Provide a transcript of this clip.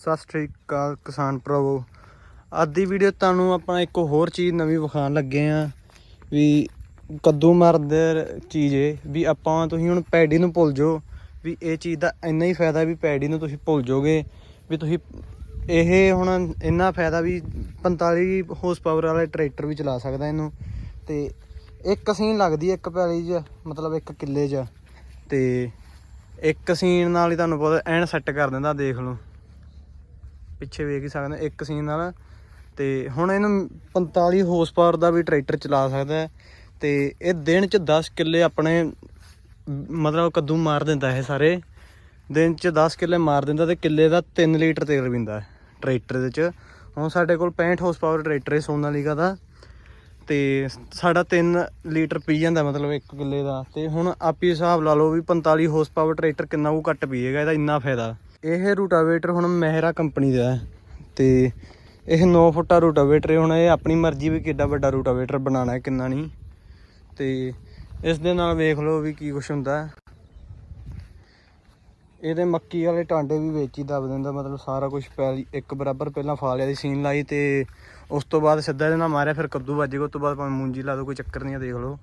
ਸਤਿ ਸ੍ਰੀ ਅਕਾਲ ਕਿਸਾਨ ਭਰਾਵੋ। ਅੱਜ ਦੀ ਵੀਡੀਓ ਤੁਹਾਨੂੰ ਆਪਾਂ ਇੱਕ ਹੋਰ ਚੀਜ਼ ਨਵੀਂ ਵਿਖਾਉਣ ਲੱਗੇ ਆ ਵੀ ਕੱਦੂ ਮਰਦ ਚੀਜ਼ ਏ, ਵੀ ਆਪਾਂ ਤੁਸੀਂ ਹੁਣ ਪੈਡੀ ਨੂੰ ਭੁੱਲ ਜਾਓ, ਵੀ ਇਹ ਚੀਜ਼ ਦਾ ਇੰਨਾ ਹੀ ਫਾਇਦਾ ਵੀ ਪੈਡੀ ਨੂੰ ਤੁਸੀਂ ਭੁੱਲ ਜਾਓਗੇ, ਵੀ ਤੁਸੀਂ ਇਹ ਹੁਣ ਇੰਨਾ ਫਾਇਦਾ ਵੀ 45 ਹਾਰਸ ਪਾਵਰ ਵਾਲੇ ਟਰੈਕਟਰ ਵੀ ਚਲਾ ਸਕਦਾ ਇਹਨੂੰ। ਤੇ ਇੱਕ ਸੀਨ ਲੱਗਦੀ ਹੈ ਇੱਕ ਪੈਲੀ 'ਚ, ਮਤਲਬ ਇੱਕ ਕਿੱਲੇ 'ਚ। ਤੇ ਇੱਕ ਸੀਨ ਨਾਲ ਹੀ ਤੁਹਾਨੂੰ ਪਤਾ ਐਨ ਸੈੱਟ ਕਰ ਦਿੰਦਾ, ਦੇਖ ਲਓ। ਪਿੱਛੇ ਵੇਖ ਹੀ ਸਕਦੇ ਇੱਕ ਸੀਨ ਨਾਲ। ਤੇ ਹੁਣ ਇਹਨੂੰ 45 ਹਾਰਸ ਪਾਵਰ ਦਾ ਵੀ ਟਰੈਕਟਰ ਚਲਾ ਸਕਦਾ ਹੈ। ਤੇ ਇਹ ਦਿਨ ਚ 10 ਕਿੱਲੇ ਆਪਣੇ, ਮਤਲਬ ਕੱਦੂ ਮਾਰ ਦਿੰਦਾ ਇਹ ਸਾਰੇ। ਦਿਨ ਚ 10 ਕਿੱਲੇ ਮਾਰ ਦਿੰਦਾ ਤੇ ਕਿੱਲੇ ਦਾ 3 ਲੀਟਰ ਤੇਲ ਪੀਂਦਾ ਟਰੈਕਟਰ ਦੇ ਚ ਹੁਣ ਸਾਡੇ ਕੋਲ 65 ਹਾਰਸ ਪਾਵਰ ਟਰੈਕਟਰ ਹੈ ਸੋਨਾਲੀਕਾ ਦਾ। ਤੇ ਸਾਡਾ 3 ਲੀਟਰ ਪੀ ਜਾਂਦਾ ਮਤਲਬ ਇੱਕ ਕਿੱਲੇ ਦਾ। ਤੇ ਹੁਣ ਆਪੀ ਹਿਸਾਬ ਲਾ ਲਓ ਵੀ 45 ਹਾਰਸ ਪਾਵਰ ਟਰੈਕਟਰ ਕਿੰਨਾ ਕੁ ਘੱਟ ਪੀਏਗਾ, ਇਹਦਾ ਇੰਨਾ ਫਾਇਦਾ। ਇਹ ਰੂਟਾਵੇਟਰ ਹੁਣ ਮਹਿਰਾ ਕੰਪਨੀ ਦਾ ਹੈ ਤੇ ਇਹ 9 ਫੁੱਟਾ ਰੂਟਾਵੇਟਰ ਹੁਣ ਇਹ ਆਪਣੀ ਮਰਜ਼ੀ ਵੀ ਕਿੱਡਾ ਵੱਡਾ ਰੂਟਾਵੇਟਰ ਬਣਾਉਣਾ ਹੈ, ਕਿੰਨਾ ਨਹੀਂ। ਤੇ ਇਸ ਦੇ ਨਾਲ ਵੇਖ ਲਓ ਵੀ ਕੀ ਕੁਛ ਹੁੰਦਾ ਹੈ। ਇਹਦੇ ਮੱਕੀ ਵਾਲੇ ਟਾਂਡੇ ਵੀ ਵਿੱਚ ਹੀ ਦਬ ਦਿੰਦਾ, ਮਤਲਬ ਸਾਰਾ ਕੁਝ ਪਹਿਲੀ ਇੱਕ ਬਰਾਬਰ ਪਹਿਲਾਂ ਫਾਲਿਆ ਦੀ ਸੀਨ ਲਾਈ ਤੇ ਉਸ ਤੋਂ ਬਾਅਦ ਸਿੱਧਾ ਇਹਦੇ ਨਾਲ ਮਾਰਿਆ, ਫਿਰ ਕੱਦੂ ਵੱਜ ਗਿਆ, ਉਸ ਤੋਂ ਬਾਅਦ ਭਾਵੇਂ ਮੂੰਜੀ ਲਾ ਦੋ, ਕੋਈ ਚੱਕਰ ਨਹੀਂ ਆ ਦੇਖ ਲਓ।